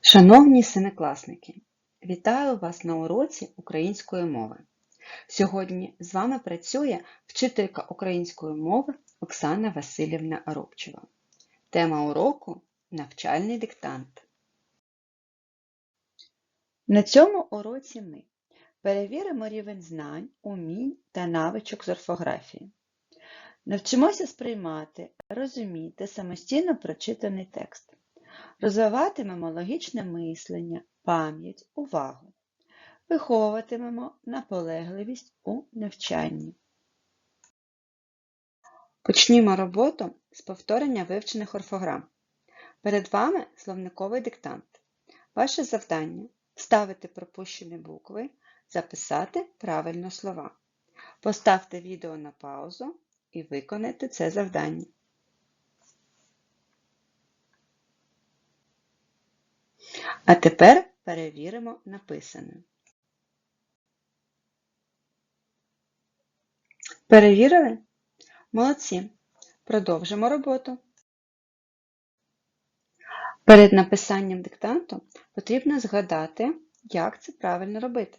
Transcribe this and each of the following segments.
Шановні семикласники, вітаю вас на уроці української мови. Сьогодні з вами працює вчителька української мови Оксана Васильівна Рубчева. Тема уроку навчальний диктант. На цьому уроці ми перевіримо рівень знань, умінь та навичок з орфографії. Навчимося сприймати, розуміти самостійно прочитаний текст. Розвиватимемо логічне мислення, пам'ять, увагу. Виховуватимемо наполегливість у навчанні. Почнімо роботу з повторення вивчених орфограм. Перед вами словниковий диктант. Ваше завдання вставити пропущені букви, записати правильно слова. Поставте відео на паузу і виконайте це завдання. А тепер перевіримо написане. Перевірили? Молодці. Продовжимо роботу. Перед написанням диктанту потрібно згадати, як це правильно робити.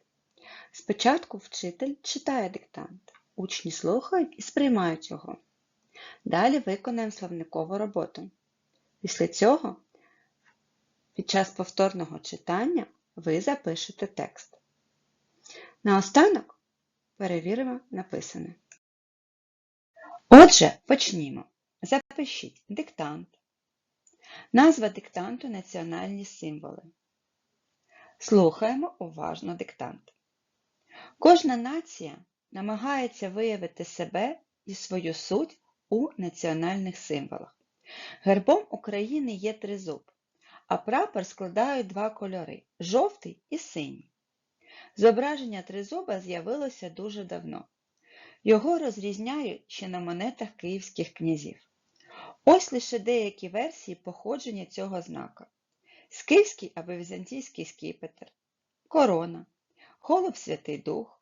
Спочатку вчитель читає диктант, учні слухають і сприймають його. Далі виконаємо словникову роботу. Після цього під час повторного читання ви запишете текст. Наостанок перевіримо написане. Отже, почнімо. Запишіть диктант. Назва диктанту національні символи. Слухаємо уважно диктант. Кожна нація намагається виявити себе і свою суть у національних символах. Гербом України є тризуб, а прапор складають два кольори жовтий і синій. Зображення тризуба з'явилося дуже давно. Його розрізняють ще на монетах київських князів. Ось лише деякі версії походження цього знака: Скифський або візантійський скіпетр, корона, голуб Святий Дух,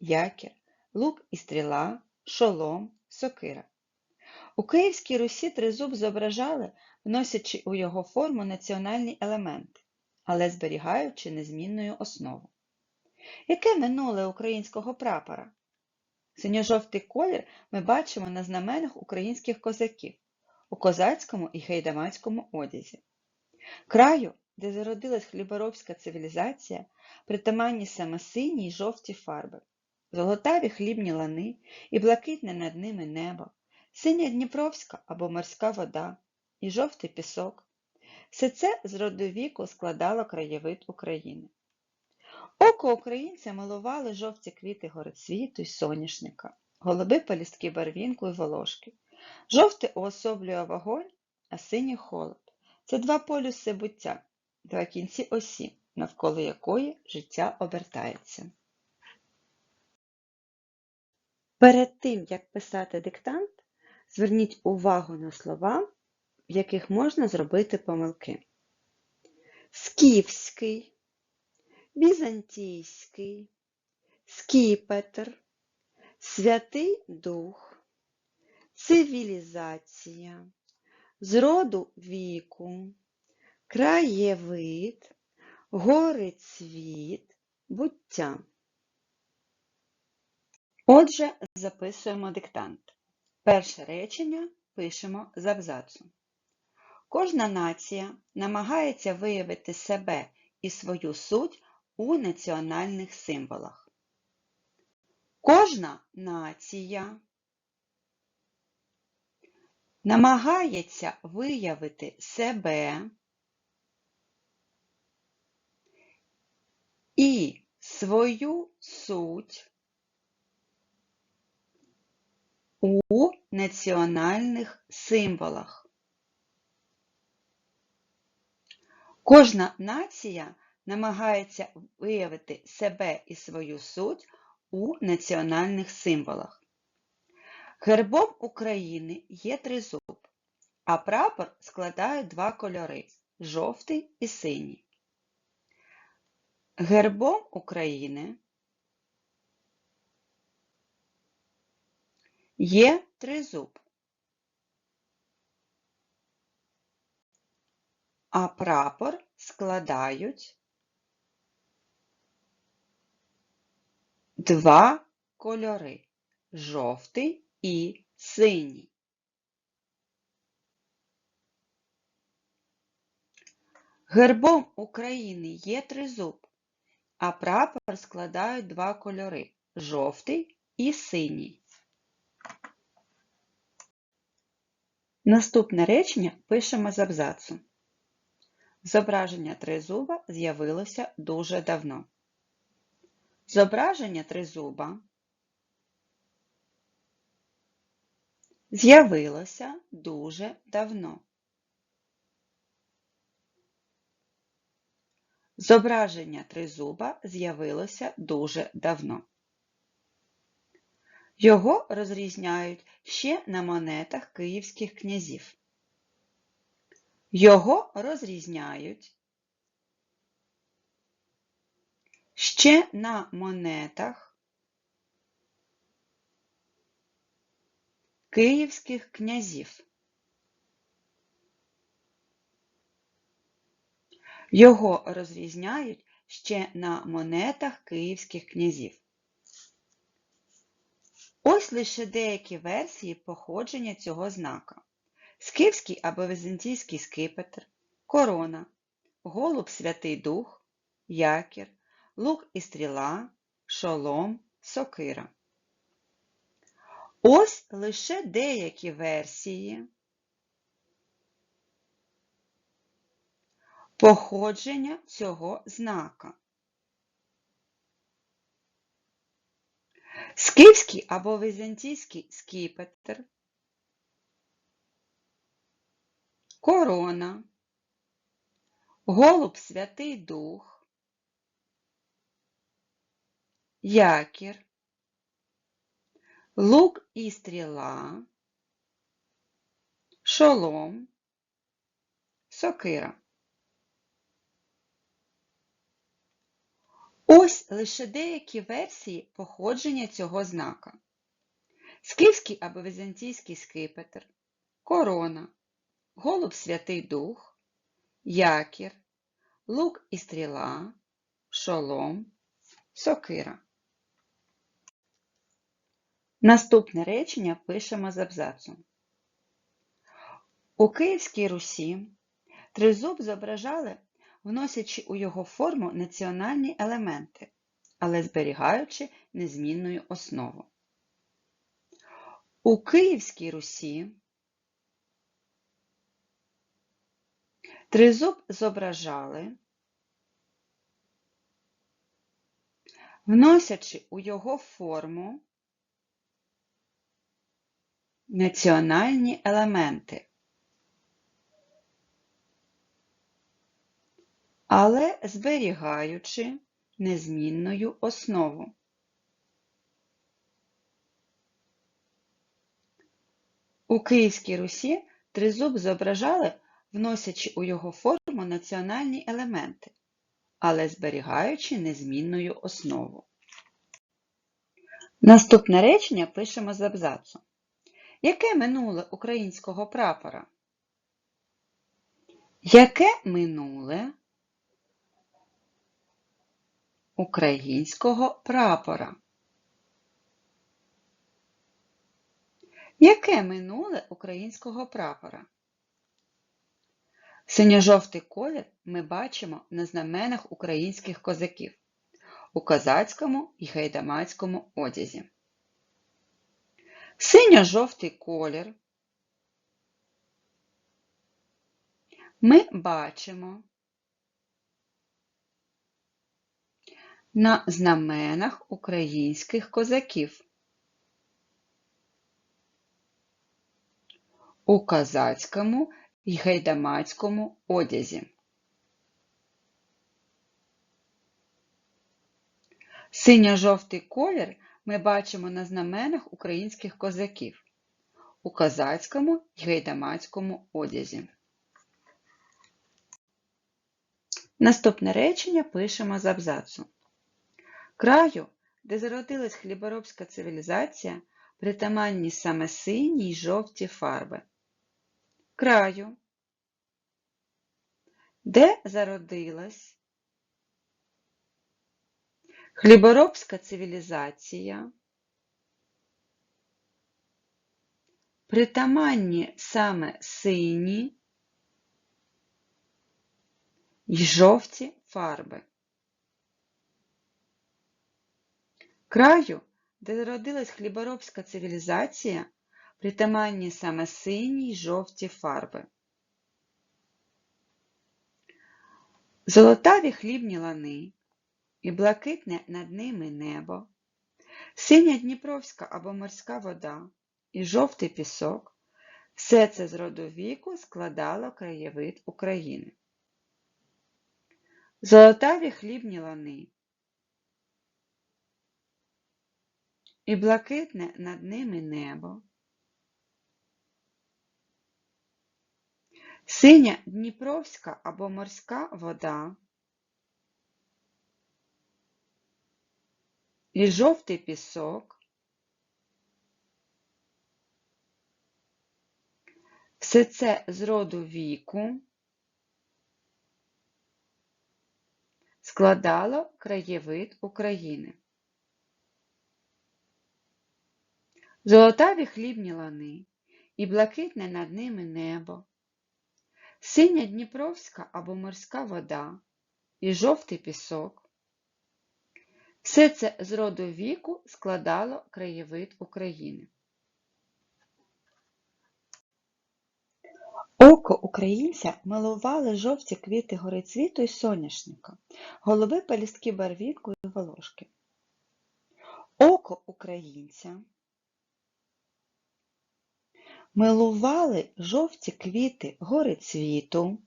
якір, лук і стріла, шолом, сокира. У Київській Русі тризуб зображали, вносячи у його форму національні елементи, але зберігаючи незмінною основу. Яке минуле українського прапора? Синьо-жовтий колір ми бачимо на знаменах українських козаків у козацькому і гейдамацькому одязі. Краю, де зародилась хліборобська цивілізація, притаманні саме сині й жовті фарби, золотаві хлібні лани і блакитне над ними небо, синя дніпровська або морська вода і жовтий пісок. Все це з роду віку складало краєвид України. Око українця милували жовті квіти горецвіту й соняшника, голуби полістки барвінку й волошки. Жовте уособлює вогонь, а синій холод. Це два полюси буття, два кінці осі, навколо якої життя обертається. Перед тим, як писати диктант, зверніть увагу на слова, яких можна зробити помилки. Скіфський, візантійський, скіпетр, святий дух, цивілізація, зроду віку, краєвид, гори цвіт, буття. Отже, записуємо диктант. Перше речення пишемо з абзацу. Кожна нація намагається виявити себе і свою суть у національних символах. Кожна нація намагається виявити себе і свою суть у національних символах. Кожна нація намагається виявити себе і свою суть у національних символах. Гербом України є тризуб, а прапор складають два кольори жовтий і синій. Гербом України є тризуб. А прапор складають два кольори жовтий і синій. Гербом України є тризуб, а прапор складають два кольори жовтий і синій. Наступне речення пишемо з абзацу. Зображення тризуба з'явилося дуже давно. Зображення тризуба з'явилося дуже давно. Зображення тризуба з'явилося дуже давно. Його розрізняють ще на монетах київських князів. Його розрізняють ще на монетах київських князів. Його розрізняють ще на монетах київських князів. Ось лише деякі версії походження цього знака. Скифський або візантійський скипетр, корона, голуб Святий Дух, якір, лук і стріла, шолом, сокира. Ось лише деякі версії походження цього знака. Скифський або візантійський скіпетр, корона, голуб Святий Дух, якір, лук і стріла, шолом, сокира. Ось лише деякі версії походження цього знака. Скифський або візантійський скипетр, корона, голуб Святий Дух, якір, лук і стріла, шолом, сокира. Наступне речення пишемо з абзацу. У Київській Русі тризуб зображали вносячи у його форму національні елементи, але зберігаючи незмінною основу. У Київській Русі тризуб зображали, вносячи у його форму національні елементи, але зберігаючи незмінною основу. У Київській Русі тризуб зображали, вносячи у його форму національні елементи, але зберігаючи незмінною основу. Наступне речення пишемо з абзацу. Яке минуле українського прапора? Яке минуле українського прапора. Яке минуле українського прапора? Синьо-жовтий колір ми бачимо на знаменах українських козаків у козацькому і гайдамацькому одязі. Синьо-жовтий колір ми бачимо на знаменах українських козаків. У козацькому й гайдамацькому одязі. Синьо-жовтий колір ми бачимо на знаменах українських козаків у козацькому й гайдамацькому одязі. Наступне речення пишемо з абзацу. Краю, де зародилась хліборобська цивілізація, притаманні саме сині й жовті фарби. Краю, де зародилась хліборобська цивілізація, притаманні саме сині й жовті фарби. Краю, де зародилась хліборобська цивілізація, притаманні саме сині й жовті фарби. Золотаві хлібні лани і блакитне над ними небо, синя дніпровська або морська вода і жовтий пісок все це з роду віку складало краєвид України. Золотаві хлібні лани і блакитне над ними небо, синя дніпровська або морська вода. І жовтий пісок. Все це з роду віку. Складало краєвид України. Золотаві хлібні лани і блакитне над ними небо, синя дніпровська або морська вода і жовтий пісок. Все це з роду віку складало краєвид України. Око українця милували жовті квіти горицвіту й соняшника, голуби пелюстки барвінку і волошки. Око українця милували жовті квіти горицвіту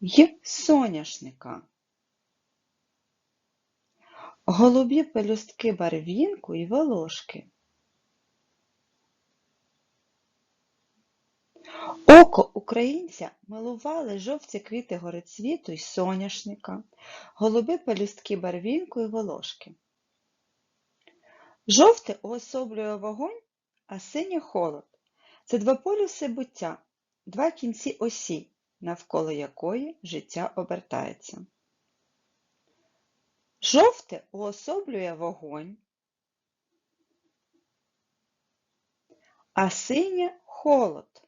й соняшника, голубі пелюстки барвінку і волошки. Око українця милували жовті квіти горицвіту й соняшника, голуби пелюстки барвінку і волошки. Жовте уособлює вогонь, а синє холод. Це два полюси буття, два кінці осі, навколо якої життя обертається. Жовте уособлює вогонь, а синє холод.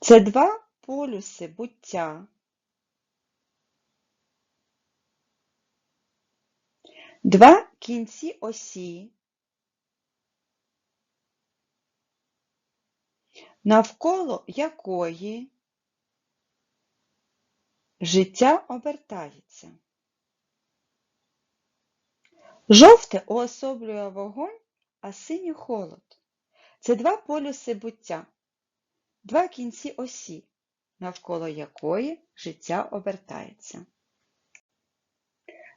Це два полюси буття, два кінці осі, навколо якої життя обертається. Жовте уособлює вогонь, а синій холод. Це два полюси буття два кінці осі, навколо якої життя обертається.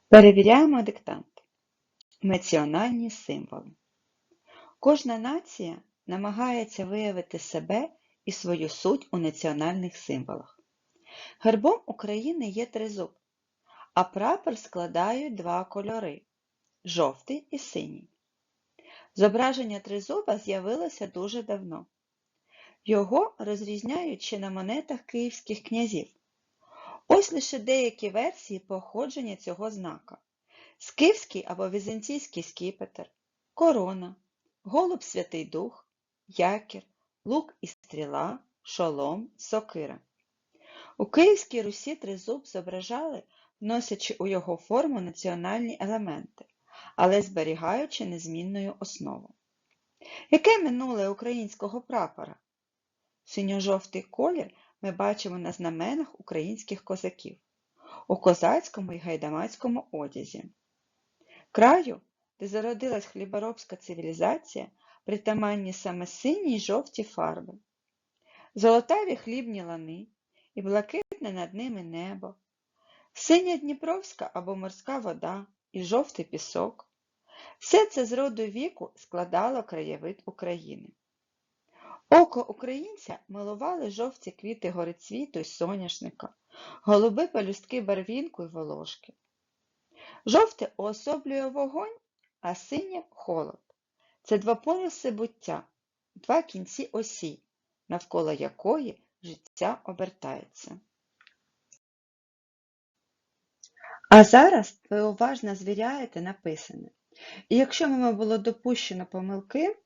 Перевіряємо диктант. Національні символи. Кожна нація намагається виявити себе і свою суть у національних символах. Гербом України є тризуб, а прапор складають два кольори жовтий і синій. Зображення тризуба з'явилося дуже давно. Його розрізняють ще на монетах київських князів. Ось лише деякі версії походження цього знака: Скифський або візантійський скіпетр, корона, голуб Святий Дух, якір, лук і стріла, шолом, сокира. У Київській Русі тризуб зображали, вносячи у його форму національні елементи, але зберігаючи незмінною основу. Яке минуле українського прапора? Синьо-жовтий колір ми бачимо на знаменах українських козаків, у козацькому і гайдамацькому одязі. Краю, де зародилась хліборобська цивілізація, притаманні саме сині й жовті фарби, золотаві хлібні лани і блакитне над ними небо, синя дніпровська або морська вода і жовтий пісок. Все це з роду віку складало краєвид України. Око українця милували жовті квіти горицвіту й соняшника, голуби пелюстки барвінку й волошки. Жовте уособлює вогонь, а синє холод. Це два полюси буття, два кінці осі, навколо якої життя обертається. А зараз ви уважно звіряєте написане. І якщо вами було допущено помилки,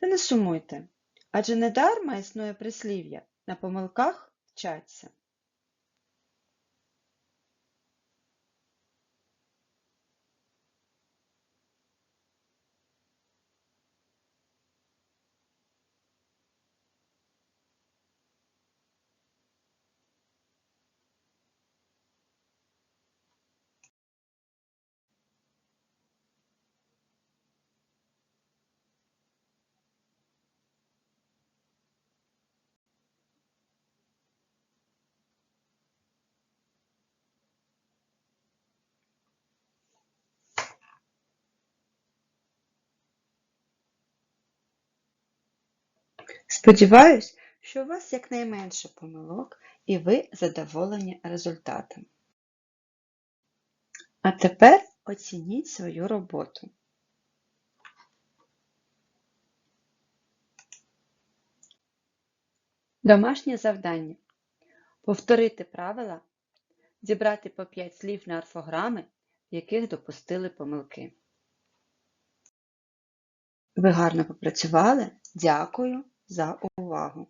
то не сумуйте, адже недарма існує прислів'я на помилках вчаться. Сподіваюсь, що у вас якнайменше помилок і ви задоволені результатом. А тепер оцініть свою роботу. Домашнє завдання. Повторити правила, зібрати по 5 слів на орфограми, в яких допустили помилки. Ви гарно попрацювали. Дякую за увагу!